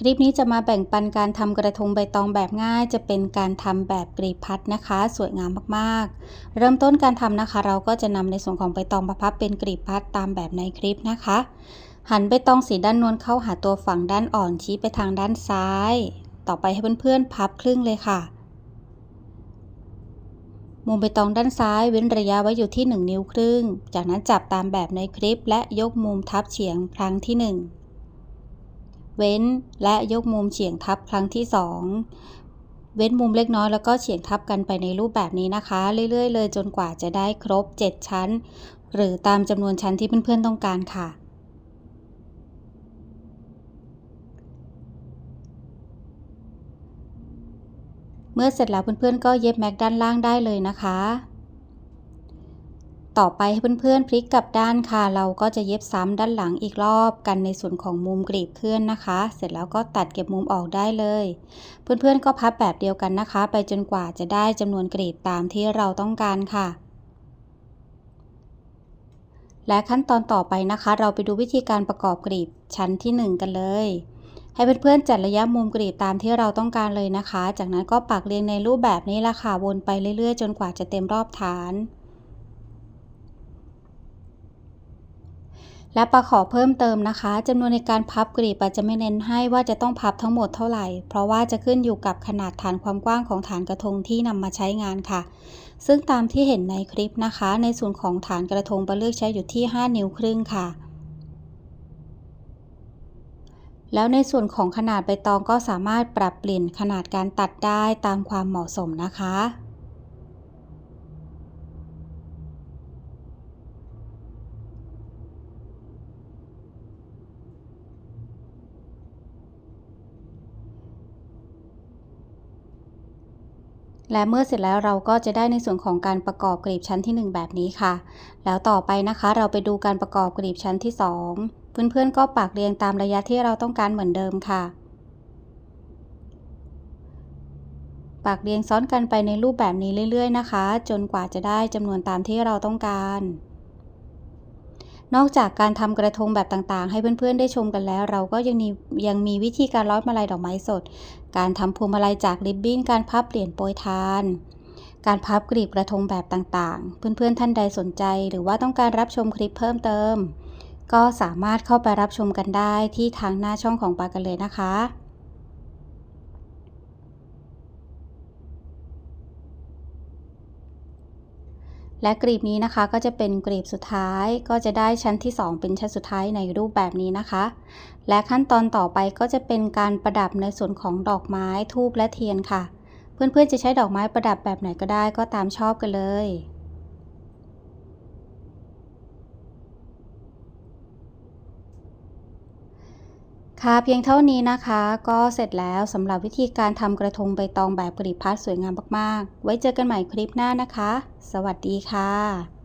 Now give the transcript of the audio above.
คลิปนี้จะมาแบ่งปันการทำกระทงใบตองแบบง่าย จะเป็นการทำแบบกรีบพัดนะคะ สวยงามมากๆ เริ่มต้นการทำนะคะ เราก็จะนำในส่วนของใบตองมาพับเป็นกรีบพัดตามแบบในคลิปนะคะ หันใบตองสีด้านนวลเข้าหาตัวฝั่งด้านอ่อนชี้ไปทางด้านซ้าย ต่อไปให้เพื่อนๆพับครึ่งเลยค่ะมุมใบตองด้านซ้ายเว้นระยะไว้อยู่ที่ 1 นิ้วครึ่ง จากนั้นจับตามแบบในคลิปและยกมุมทับเฉียงครั้งที่ 1 เว้นและยกมุมเฉียงทับครั้งที่ 2 เว้นมุมเล็กน้อยแล้วก็เฉียงทับกันไปในรูปแบบนี้นะคะ เรื่อยๆ เลยจนกว่าจะได้ครบ 7 ชั้น หรือตามจำนวนชั้นที่เพื่อนๆต้องการค่ะเมื่อเสร็จแล้วเพื่อนๆก็เย็บแม็กด้านล่างได้เลยนะคะ ต่อไปให้เพื่อนๆพลิกกลับด้านค่ะ เราก็จะเย็บซ้ำด้านหลังอีกรอบกันในส่วนของมุมกรีบเพื่อนนะคะ เสร็จแล้วก็ตัดเก็บมุมออกได้เลย เพื่อนๆก็พับแบบเดียวกันนะคะ ไปจนกว่าจะได้จำนวนกรีบตามที่เราต้องการค่ะ และขั้นตอนต่อไปนะคะ เราไปดูวิธีการประกอบกรีบชั้นที่ 1 กันเลยให้เพื่อนๆจัดระยะมุมกรีบตามที่เราต้องการเลยนะคะ จากนั้นก็ปักเรียงในรูปแบบนี้ละค่ะ วนไปเรื่อยๆ จนกว่าจะเต็มรอบฐาน และประขอเพิ่มเติมนะคะจำนวนในการพับกรีบอาจจะไม่เน้นให้ว่าจะต้องพับทั้งหมดเท่าไหร่ เพราะว่าจะขึ้นอยู่กับขนาดฐานความกว้างของฐานกระทงที่นำมาใช้งานค่ะ ซึ่งตามที่เห็นในคลิปนะคะ ในส่วนของฐานกระทงปะเลือกใช้อยู่ที่ 5 นิ้วครึ่งค่ะแล้วในส่วนของขนาดใบตองก็สามารถปรับเปลี่ยนขนาดการตัดได้ตามความเหมาะสมนะคะ และเมื่อเสร็จแล้วเราก็จะได้ในส่วนของการประกอบกรีบชั้นที่ 1 แบบนี้ค่ะ แล้วต่อไปนะคะเราไปดูการประกอบกรีบชั้นที่ 2 เพื่อนๆก็ปักเรียงตามระยะที่เราต้องการเหมือนเดิมค่ะ ปักเรียงซ้อนกันไปในรูปแบบนี้เรื่อย ๆ นะคะ จนกว่าจะได้จำนวนตามที่เราต้องการ นอกจากการทำกระทงแบบต่างๆ ให้เพื่อนๆได้ชมกันแล้ว เราก็ยังมียังมีวิธีการร้อยมาลัยดอกไม้สด การทำพวงมาลัยจากริบบิ้น การพับเหรียญโปรยทาน การพับกรีบกระทงแบบต่างๆ เพื่อนๆท่านใดสนใจ หรือว่าต้องการรับชมคลิปเพิ่มเติม ก็สามารถเข้าไปรับชมกันได้ที่ทางหน้าช่องของปากันเลยนะคะ และกรีบนี้นะคะก็จะเป็นกรีบสุดท้ายก็จะได้ชั้นที่ 2 เป็นชั้นสุดท้ายในรูปแบบนี้นะคะ และขั้นตอนต่อไปก็จะเป็นการประดับในส่วนของดอกไม้ทูบและเทียนค่ะ เพื่อนๆจะใช้ดอกไม้ประดับแบบไหนก็ได้ก็ตามชอบกันเลย ค่ะเพียงเท่านี้นะคะ ก็เสร็จแล้วสำหรับวิธีการทำกระทงใบตองแบบกรีบพัดสวยงามมากๆ ไว้เจอกันใหม่คลิปหน้านะคะ สวัสดีค่ะ